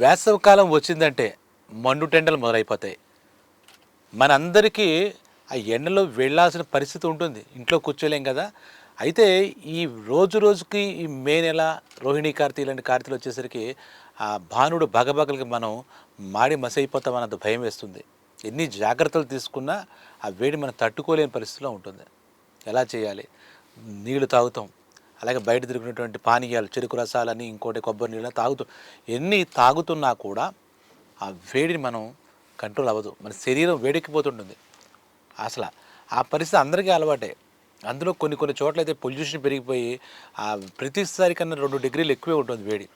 వేసవికాలం వచ్చిందంటే మండు టెండలు మొదలైపోతాయి. మనందరికీ ఆ ఎండలో వెళ్ళాల్సిన పరిస్థితి ఉంటుంది. ఇంట్లో కూర్చోలేం కదా. అయితే ఈ రోజు రోజుకి ఈ మే నెల రోహిణీ కార్తీ ఇలాంటి కార్తీలు వచ్చేసరికి ఆ భానుడు బగబగలకి మనం మాడి మసైపోతామన్నంత భయం వేస్తుంది. ఎన్ని జాగ్రత్తలు తీసుకున్నా ఆ వేడి మనం తట్టుకోలేని పరిస్థితిలో ఉంటుంది. ఎలా చేయాలి? నీళ్ళు తాగుతాం. అలాగే బయట తిరిగినటువంటి పానీయాలు చెరుకు రసాలని ఇంకోటి కొబ్బరి నీళ్ళు తాగుతూ ఎన్ని తాగుతున్నా కూడా ఆ వేడిని మనం కంట్రోల్ అవ్వదు. మన శరీరం వేడెక్కిపోతుంటుంది. అసలు ఆ పరిస్థితి అందరికీ అలవాటే. అందులో కొన్ని కొన్ని చోట్ల అయితే పొల్యూషన్ పెరిగిపోయి ఆ ప్రతిసారి కన్నా రెండు డిగ్రీలు ఎక్కువే ఉంటుంది వేడి.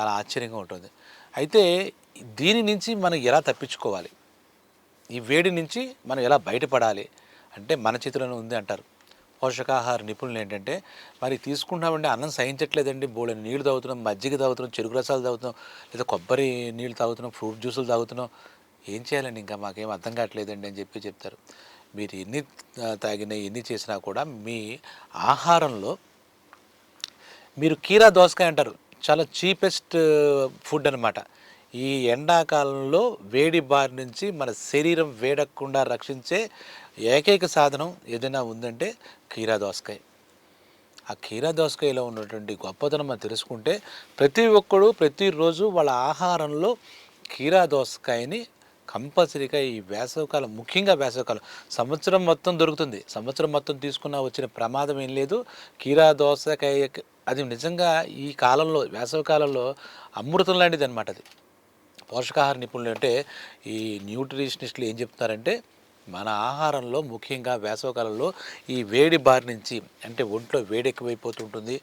చాలా ఆశ్చర్యంగా ఉంటుంది. అయితే దీని నుంచి మనం ఎలా తప్పించుకోవాలి? ఈ వేడి నుంచి మనం ఎలా బయటపడాలి? అంటే మన చేతిలోనే ఉంది అంటారు. పోషకాహార నిపుణులు ఏంటంటే మరి తీసుకుంటామంటే అన్నం సహించట్లేదండి. బోళ్ళని నీళ్ళు తాగుతున్నాం మజ్జిగ తాగుతున్నాం చెరుకు రసాలు తాగుతున్నాం లేదా కొబ్బరి నీళ్ళు తాగుతున్నాం ఫ్రూట్ జ్యూసులు తాగుతున్నాం. ఏం చేయాలండి? ఇంకా మాకేం అర్థం కావట్లేదండి అని చెప్పి చెప్తారు. మీరు ఎన్ని తాగినా ఎన్ని చేసినా కూడా మీ ఆహారంలో మీరు కీరా దోసకాయ అంటారు. చాలా చీపెస్ట్ ఫుడ్ అనమాట ఈ ఎండాకాలంలో వేడి బారి నుంచి మన శరీరం వేడకుండా రక్షించే ఏకైక సాధనం ఏదైనా ఉందంటే కీరా దోసకాయ. ఆ కీరా దోసకాయలో ఉన్నటువంటి గొప్పతనం మనం తెలుసుకుంటే ప్రతి ఒక్కడు ప్రతిరోజు వాళ్ళ ఆహారంలో కీరా దోసకాయని కంపల్సరీగా ఈ వేసవికాలం ముఖ్యంగా వేసవికాలం సంవత్సరం మొత్తం దొరుకుతుంది. సంవత్సరం మొత్తం తీసుకున్న వచ్చిన ప్రమాదం ఏం లేదు. కీరా దోసకాయ అది నిజంగా ఈ కాలంలో వేసవకాలంలో అమృతం లాంటిది అనమాట అది. పోషకాహార నిపుణులు అంటే ఈ న్యూట్రిషనిస్టులు ఏం చెప్తున్నారంటే మన ఆహారంలో ముఖ్యంగా వేసవకాలంలో ఈ వేడి బారి నుంచి అంటే ఒంట్లో వేడి ఎక్కువైపోతుంటుంది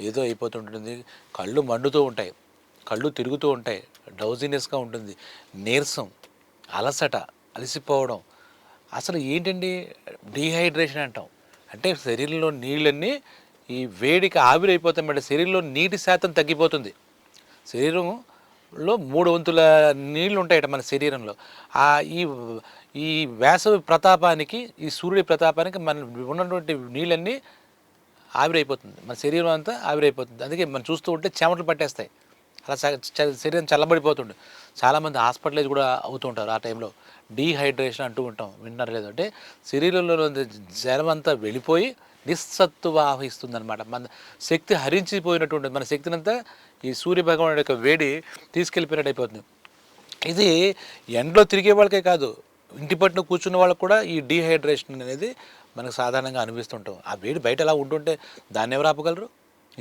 ఏదో అయిపోతుంటుంది కళ్ళు మండుతూ ఉంటాయి కళ్ళు తిరుగుతూ ఉంటాయి డౌజినెస్గా ఉంటుంది నీరసం అలసట అలసిపోవడం. అసలు ఏంటండి డీహైడ్రేషన్ అంటాం? అంటే శరీరంలో నీళ్ళన్నీ ఈ వేడికి ఆవిరైపోతాయి అంటే శరీరంలో నీటి శాతం తగ్గిపోతుంది. లో మూడు వంతుల నీళ్ళు ఉంటాయట మన శరీరంలో. ఆ ఈ ఈ వేసవి ప్రతాపానికి ఈ సూర్యుడి ప్రతాపానికి మన ఉన్నటువంటి నీళ్ళన్నీ ఆవిరైపోతుంది. మన శరీరం అంతా ఆవిరైపోతుంది. అందుకే మనం చూస్తూ ఉంటే చెమటలు పట్టేస్తాయి. అలా చ- శరీరం చల్లబడిపోతుండే చాలామంది హాస్పిటలైజ్ కూడా అవుతూ ఉంటారు ఆ టైంలో. డీహైడ్రేషన్ అంటూ ఉంటాం. వింటారు లేదంటే శరీరంలో జలం అంతా వెళ్ళిపోయి నిస్సత్తువ ఆవహిస్తుంది అనమాట మన శక్తి హరించిపోయినట్టు మన శక్తిని అంతా ఈ సూర్య భగవానుడి యొక్క వేడి తీసుకెళ్ళిపోయినట్టు అయిపోతుంది ఇది ఎండలో తిరిగే వాళ్ళకే కాదు ఇంటి పట్టున కూర్చున్న వాళ్ళకు కూడా ఈ డీహైడ్రేషన్ అనేది మనకు సాధారణంగా అనిపిస్తుంటాం. ఆ వేడి బయట ఎలా ఉంటుంటే దాన్ని ఎవరు ఆపగలరు?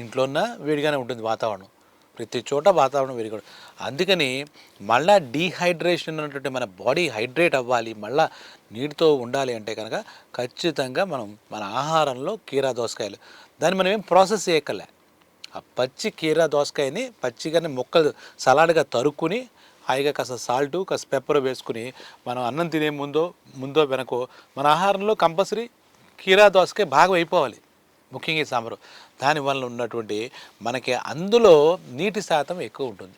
ఇంట్లో ఉన్న వేడిగానే ఉంటుంది వాతావరణం. ప్రతి చోట వాతావరణం వేడిగా అందుకని మళ్ళా డీహైడ్రేషన్ ఉన్నటువంటి మన బాడీ హైడ్రేట్ అవ్వాలి మళ్ళా నీటితో ఉండాలి అంటే కనుక ఖచ్చితంగా మనం మన ఆహారంలో కీరా దోసకాయలు. దాన్ని మనం ఏం ప్రాసెస్ చేయక్కర్లే. ఆ పచ్చి కీరా దోసకాయని పచ్చిగానే ముక్కలు సలాడ్గా తరుక్కుని హాయిగా కాస్త సాల్టు కాస్త పెప్పర్ వేసుకుని మనం అన్నం తినే ముందో ముందో వెనకో మన ఆహారంలో కంపల్సరీ కీరా దోసకాయ భాగం అయిపోవాలి. ముఖ్యంగా ఈ సాంబారు. దానివల్ల ఉన్నటువంటి మనకి అందులో నీటి శాతం ఎక్కువ ఉంటుంది.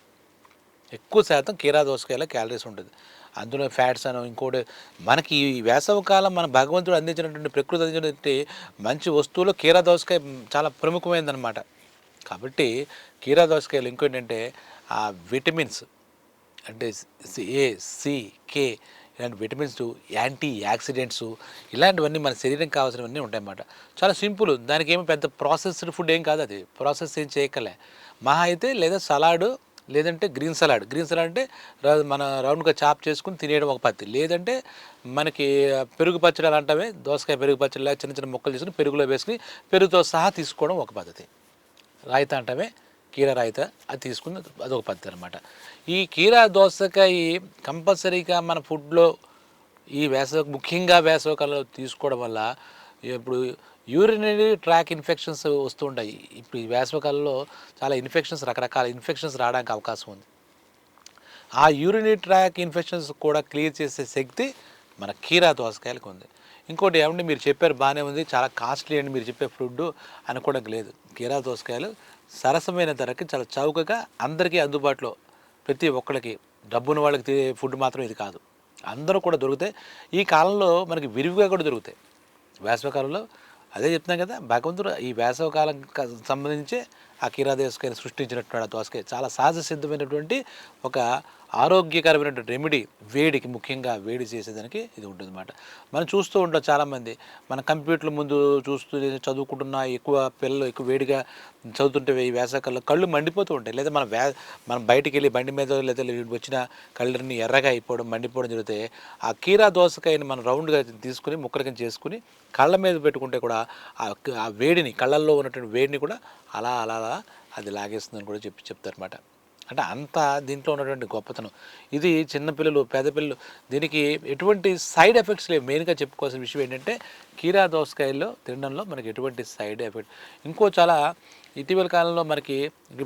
ఎక్కువ శాతం కీరా దోసకాయలో క్యాలరీస్ ఉంటుంది. అందులో ఫ్యాట్స్ అని ఇంకోటి మనకి ఈ వేసవి కాలం మన భగవంతుడు అందించినటువంటి ప్రకృతి అందించినటువంటి మంచి వస్తువులు కీరా దోసకాయ చాలా ప్రముఖమైనదన్నమాట కాబట్టి కీరా దోసకాయలు ఇంకోటంటే ఆ విటమిన్స్ అంటే ఏ సి కే ఇలాంటి విటమిన్స్ యాంటీ యాక్సిడెంట్స్ ఇలాంటివన్నీ మన శరీరం కావాల్సినవన్నీ ఉంటాయన్నమాట. చాలా సింపుల్. దానికి ఏమి పెద్ద ప్రాసెస్డ్ ఫుడ్ ఏం కాదు అది. ప్రాసెస్ ఏం చేయకలే మహా అయితే లేదా సలాడ్ లేదంటే గ్రీన్ సలాడ్. గ్రీన్ సలాడ్ అంటే మన రౌండ్గా చాప్ చేసుకుని తినేయడం ఒక పద్ధతి. లేదంటే మనకి పెరుగు పచ్చడి అలాంటివే దోసకాయ పెరుగు పచ్చడి చిన్న చిన్న ముక్కలు చేసుకుని పెరుగులో వేసుకుని పెరుగుతో సహా తీసుకోవడం ఒక పద్ధతి. రాయిత అంటమే కీర రాయిత అది తీసుకుని అదొక పద్ధతి అనమాట ఈ కీర దోసకాయ కంపల్సరీగా మన ఫుడ్లో ఈ వేసవ ముఖ్యంగా వేసవకాలంలో తీసుకోవడం వల్ల ఇప్పుడు యూరినరీ ట్రాక్ ఇన్ఫెక్షన్స్ వస్తుంటాయి ఇప్పుడు ఈ వేసవకాలంలో చాలా ఇన్ఫెక్షన్స్ రకరకాల ఇన్ఫెక్షన్స్ రావడానికి అవకాశం ఉంది. ఆ యూరినరీ ట్రాక్ ఇన్ఫెక్షన్స్ కూడా క్లియర్ చేసే శక్తి మన కీరా దోసకాయలకు ఉంది. ఇంకోటి ఏమంటే మీరు చెప్పారు బాగానే ఉంది చాలా కాస్ట్లీ అండి మీరు చెప్పే ఫుడ్ అనుకోవడానికి లేదు. కీరా దోసకాయలు సరసమైన ధరకి చాలా చౌకగా అందరికీ అందుబాటులో ప్రతి ఒక్కరికి డబ్బున్న వాళ్ళకి ఫుడ్ మాత్రం ఇది కాదు. అందరూ కూడా దొరుకుతాయి. ఈ కాలంలో మనకి విరివిగా కూడా దొరుకుతాయి. వేసవికాలంలో అదే చెప్తున్నాం కదా భగవంతుడు ఈ వేసవకాలం క- సంబంధించి ఆ కీరా దోసకాయని సృష్టించినటువంటి ఆ దోసకాయ చాలా సహజ సిద్ధమైనటువంటి ఒక ఆరోగ్యకరమైనటువంటి రెమెడీ వేడికి ముఖ్యంగా వేడి చేసేదానికి ఇది ఉంటుంది అనమాట మనం చూస్తూ ఉంటాం చాలామంది. మన కంప్యూటర్ల ముందు చూస్తూ చదువుకుంటున్న ఎక్కువ పిల్లలు ఎక్కువ వేడిగా చదువుతుంటే ఈ వేసవికాలంలో కళ్ళు మండిపోతూ ఉంటాయి. లేదా మన వే మనం బయటికి వెళ్ళి బండి మీద లేదా వచ్చిన కళ్ళని ఎర్రగా అయిపోవడం మండిపోవడం జరిగితే ఆ కీరా దోసకాయని మనం రౌండ్గా తీసుకుని ముక్కలకి చేసుకుని కళ్ళ మీద పెట్టుకుంటే కూడా ఆ ఆ వేడిని కళ్ళల్లో ఉన్నటువంటి వేడిని కూడా అలా అలా అలా అది లాగేస్తుందని కూడా చెప్పి చెప్తారన్నమాట. అంటే అంత దీంట్లో ఉన్నటువంటి గొప్పతనం. ఇది చిన్నపిల్లలు పేద పిల్లలు దీనికి ఎటువంటి సైడ్ ఎఫెక్ట్స్ లేవు. మెయిన్గా చెప్పుకోవాల్సిన విషయం ఏంటంటే కీరా దోసకాయల్లో తినడంలో మనకి ఎటువంటి సైడ్ ఎఫెక్ట్. ఇంకో చాలా ఇటీవల కాలంలో మనకి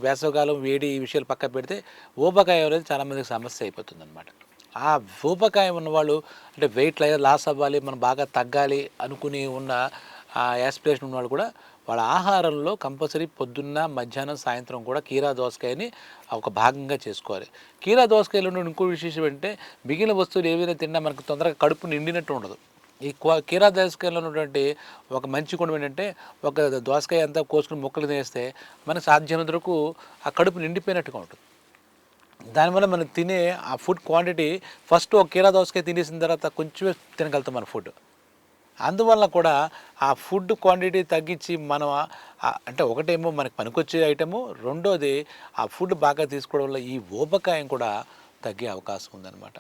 వేసవకాలం వేడి ఈ విషయాలు పక్క పెడితే ఊబకాయ అనేది చాలామందికి సమస్య అయిపోతుంది అనమాట ఆ ఊబకాయం ఉన్నవాళ్ళు అంటే వెయిట్ లాస్ అవ్వాలి మనం బాగా తగ్గాలి అనుకుని ఉన్న ఆ యాస్పిరేషన్ ఉన్నవాళ్ళు కూడా వాళ్ళ ఆహారంలో కంపల్సరీ పొద్దున్న మధ్యాహ్నం సాయంత్రం కూడా కీరా దోసకాయని ఒక భాగంగా చేసుకోవాలి. కీరా దోసకాయలో ఇంకో విశేషం అంటే మిగిలిన వస్తువులు ఏవైనా తిన్నా మనకు తొందరగా కడుపు నిండినట్టు ఉండదు. ఈ క్వా- కీరా దోసకాయలో ఉన్నటువంటి ఒక మంచి గుణం ఏంటంటే ఒక దోసకాయ అంతా కోసుకుని ముక్కలు తినేస్తే మనకు సాధ్యమైనంత వరకు ఆ కడుపు నిండిపోయినట్టుగా ఉంటుంది. దానివల్ల మనం తినే ఆ ఫుడ్ క్వాంటిటీ ఫస్ట్ ఒక కీరా దోసకాయ తినేసిన తర్వాత కొంచెమే తినగలుగుతాం మన ఫుడ్. అందువల్ల కూడా ఆ ఫుడ్ క్వాంటిటీ తగ్గించి మనం అంటే ఒకటేమో మనకి పనికొచ్చే ఐటము రెండోది ఆ ఫుడ్ బాగా తీసుకోవడం వల్ల ఈ ఊబకాయం కూడా తగ్గే అవకాశం ఉందన్నమాట.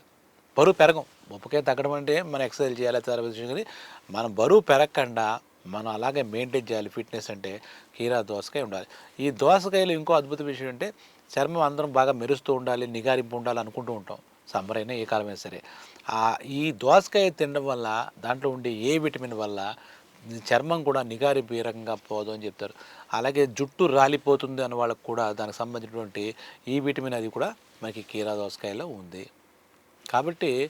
బరువు పెరగం. ఊబకాయం తగ్గడం అంటే మనం ఎక్సర్సైజ్ చేయాలి తర్వాత విషయం కానీ మనం బరువు పెరగకుండా మనం అలాగే మెయింటైన్ చేయాలి ఫిట్నెస్ అంటే కీరా దోసకాయ ఉండాలి. ఈ దోసకాయలు ఇంకో అద్భుత విషయం అంటే చర్మం అందరం బాగా మెరుస్తూ ఉండాలి నిగారింపు ఉండాలి అనుకుంటూ ఉంటాం. సమ్మర్ అయినా ఏ కాలమైనా సరే. ఈ దోసకాయ తినడం వల్ల దాంట్లో ఉండే ఏ విటమిన్ వల్ల చర్మం కూడా నిగారి ఈ పోదు అని చెప్తారు. అలాగే జుట్టు రాలిపోతుంది అన్న వాళ్ళకు కూడా దానికి సంబంధించినటువంటి ఈ విటమిన్ అది కూడా మనకి కీరా దోసకాయలో ఉంది. కాబట్టి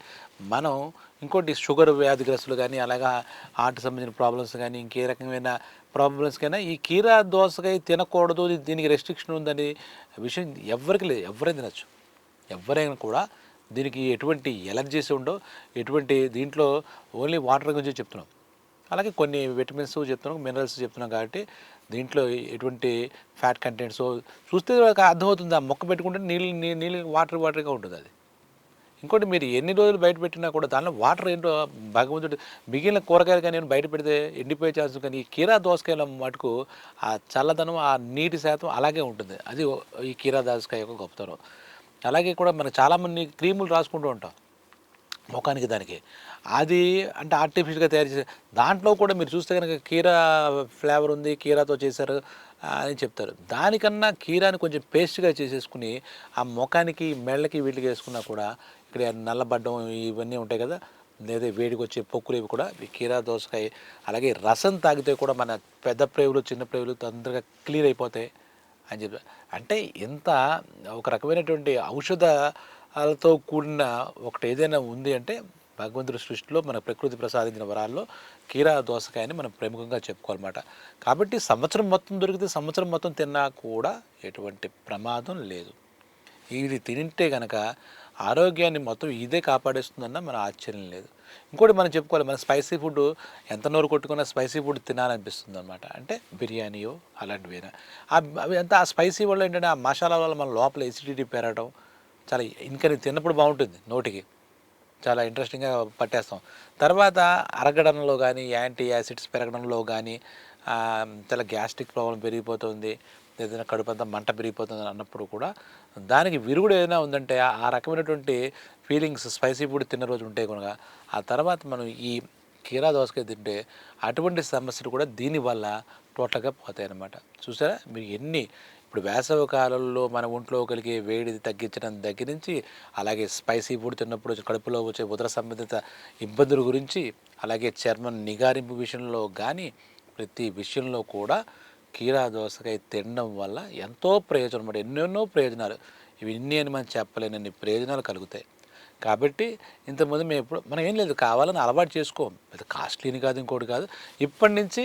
మనం ఇంకోటి షుగర్ వ్యాధిగ్రస్తులు కానీ అలాగా హార్ట్ సంబంధించిన ప్రాబ్లమ్స్ కానీ ఇంకే రకమైన ప్రాబ్లమ్స్ కైనా ఈ కీరా దోసకాయ తినకూడదు దీనికి రెస్ట్రిక్షన్ ఉందని విషయం ఎవరికి లేదు. ఎవరైనా తినచ్చు. ఎవరైనా కూడా దీనికి ఎటువంటి ఎలర్జీస్ ఉండవు. ఎటువంటి దీంట్లో ఓన్లీ వాటర్ గురించి చెప్తున్నాం. అలాగే కొన్ని విటమిన్స్ చెప్తున్నాం మినరల్స్ చెప్తున్నాం కాబట్టి దీంట్లో ఎటువంటి ఫ్యాట్ కంటెంట్స్ చూస్తే అర్థమవుతుంది. ఆ మొక్క పెట్టుకుంటే నీళ్ళు నీ- నీళ్ళు వాటర్ వాటర్గా ఉంటుంది అది. ఇంకోటి మీరు ఎన్ని రోజులు బయట పెట్టినా కూడా దానిలో వాటర్ ఏంటో భగవంతుడు మిగిలిన కూరగాయలు కానీ బయట పెడితే ఎండిపోయే ఛాన్స్ కానీ ఈ కీరా దోసకాయల మటుకు ఆ చల్లదనం ఆ నీటి శాతం అలాగే ఉంటుంది. అది ఈ కీరా దోసకాయ యొక్క గొప్పతనం. అలాగే కూడా మనకు చాలామంది క్రీములు రాసుకుంటూ ఉంటాం ముఖానికి దానికి. అది అంటే ఆర్టిఫిషియల్గా తయారు చేసే దాంట్లో కూడా మీరు చూస్తే కనుక కీరా ఫ్లేవర్ ఉంది కీరాతో చేశారు అని చెప్తారు. దానికన్నా కీరాని కొంచెం పేస్ట్గా చేసేసుకుని ఆ ముఖానికి మెళ్ళకి వీటికి వేసుకున్నా కూడా ఇక్కడ నల్లబడ్డం ఇవన్నీ ఉంటాయి కదా లేదా వేడికి వచ్చే పొక్కులు ఇవి కూడా కీరా దోసకాయ అలాగే రసం తాగితే కూడా మన పెద్ద ప్రేవులు చిన్న ప్రేవులు తొందరగా క్లియర్ అయిపోతాయి. అని చెప్పి. అంటే ఇంత ఒక రకమైనటువంటి ఔషధాలతో కూడిన ఒకటి ఏదైనా ఉంది అంటే భగవంతుడి సృష్టిలో మన ప్రకృతి ప్రసాదించిన వరాల్లో కీరా దోసకాయని మనం ప్రముఖంగా చెప్పుకోవాలన్నమాట. కాబట్టి సంవత్సరం మొత్తం దొరికితే సంవత్సరం మొత్తం తిన్నా కూడా ఎటువంటి ప్రమాదం లేదు. ఇది తింటే కనుక ఆరోగ్యాన్ని మొత్తం ఇదే కాపాడేస్తుందన్న మన ఆశ్చర్యం లేదు. ఇంకోటి మనం చెప్పుకోవాలి మన స్పైసీ ఫుడ్ ఎంత నోరు కొట్టుకున్నా స్పైసీ ఫుడ్ తినాలనిపిస్తుంది అనమాట అంటే బిర్యానీయో అలాంటివైనా. అవి అంతా ఆ స్పైసీ వల్ల ఏంటంటే ఆ మసాలా వల్ల మన లోపల ఎసిడిటీ పెరగడం చాలా ఇంకా తిన్నప్పుడు బాగుంటుంది నోటికి. చాలా ఇంట్రెస్టింగ్గా పట్టేస్తాం. తర్వాత అరగడంలో కానీ యాంటీ యాసిడ్స్ పెరగడంలో కానీ చాలా గ్యాస్ట్రిక్ ప్రాబ్లం పెరిగిపోతుంది ఏదైనా కడుపు అంతా మంట పెరిగిపోతుంది అన్నప్పుడు కూడా దానికి విరుగుడు ఏదైనా ఉందంటే ఆ- రకమైనటువంటి ఫీలింగ్స్ స్పైసీ ఫుడ్ తిన్న రోజు ఉంటే కనుక ఆ తర్వాత మనం ఈ కీరా దోసకాయ తింటే అటువంటి సమస్యలు కూడా దీనివల్ల టోటల్గా పోతాయి అన్నమాట చూసారా? మీరు ఎన్ని ఇప్పుడు వేసవ కాలంలో మన ఒంట్లో కలిగే వేడి తగ్గించడం దగ్గర నుంచి అలాగే స్పైసీ ఫుడ్ తిన్నప్పుడు కడుపులో వచ్చే ఉదర సంబంధిత ఇబ్బందుల గురించి అలాగే చర్మం నిగారింపు విషయంలో కానీ ప్రతి విషయంలో కూడా కీరా దోసకాయ తినడం వల్ల ఎంతో ప్రయోజనం అన్నమాట. ఎన్నెన్నో ప్రయోజనాలు. ఇవి ఇన్ని అని మనం చెప్పలేనన్ని ప్రయోజనాలు కలుగుతాయి. కాబట్టి ఇంతకుముందు మేము ఎప్పుడు మనం ఏం లేదు. కావాలని అలవాటు చేసుకోం. అది కాస్ట్లీని కాదు ఇంకోటి కాదు. ఇప్పటి నుంచి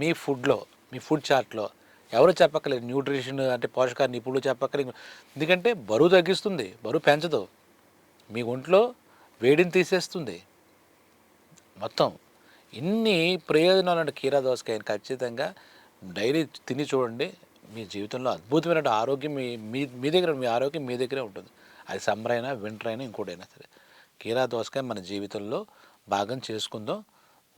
మీ ఫుడ్లో మీ ఫుడ్ చార్ట్లో ఎవరు చెప్పక్కలేదు న్యూట్రిషన్ అంటే పోషకాహార నిపుణులు చెప్పక్కలేదు ఎందుకంటే బరువు తగ్గిస్తుంది. బరువు పెంచదు. మీ ఒంట్లో వేడిని తీసేస్తుంది. మొత్తం ఇన్ని ప్రయోజనాలు అంటే కీరా దోసకాయని ఖచ్చితంగా డైలీ తిని చూడండి. మీ జీవితంలో అద్భుతమైన ఆరోగ్యం మీ మీ మీ దగ్గర మీ ఆరోగ్యం మీ దగ్గరే ఉంటుంది. అది సమ్మర్ అయినా వింటర్ అయినా ఇంకోటైనా సరే. కీరా దోసకాయ మన జీవితంలో భాగం చేసుకుందాం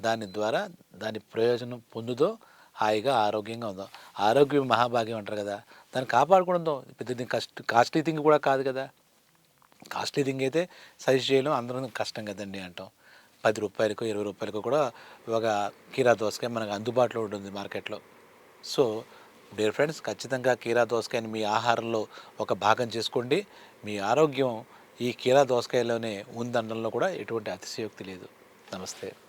దాని ద్వారా దాని ప్రయోజనం పొందుదో హాయిగా ఆరోగ్యంగా ఉందాం. ఆరోగ్యం మహాభాగ్యం అంటారు కదా. దాన్ని కాపాడుకుందాం పెద్ద కష్ట కాస్ట్లీ థింగ్ కూడా కాదు కదా. కాస్ట్లీ థింగ్ అయితే సజెస్ట్ చేయడం అందరం కష్టం కదండి అంటాం. పది రూపాయలకు ఇరవై రూపాయలకు కూడా ఒక కీరా దోసకాయ మనకు అందుబాటులో ఉంటుంది మార్కెట్లో. సో డియర్ ఫ్రెండ్స్ ఖచ్చితంగా కీరా దోసకాయని మీ ఆహారంలో ఒక భాగం చేసుకోండి. మీ ఆరోగ్యం ఈ కీరా దోసకాయలోనే ఉందనడంలో కూడా ఎటువంటి అతిశయోక్తి లేదు. నమస్తే.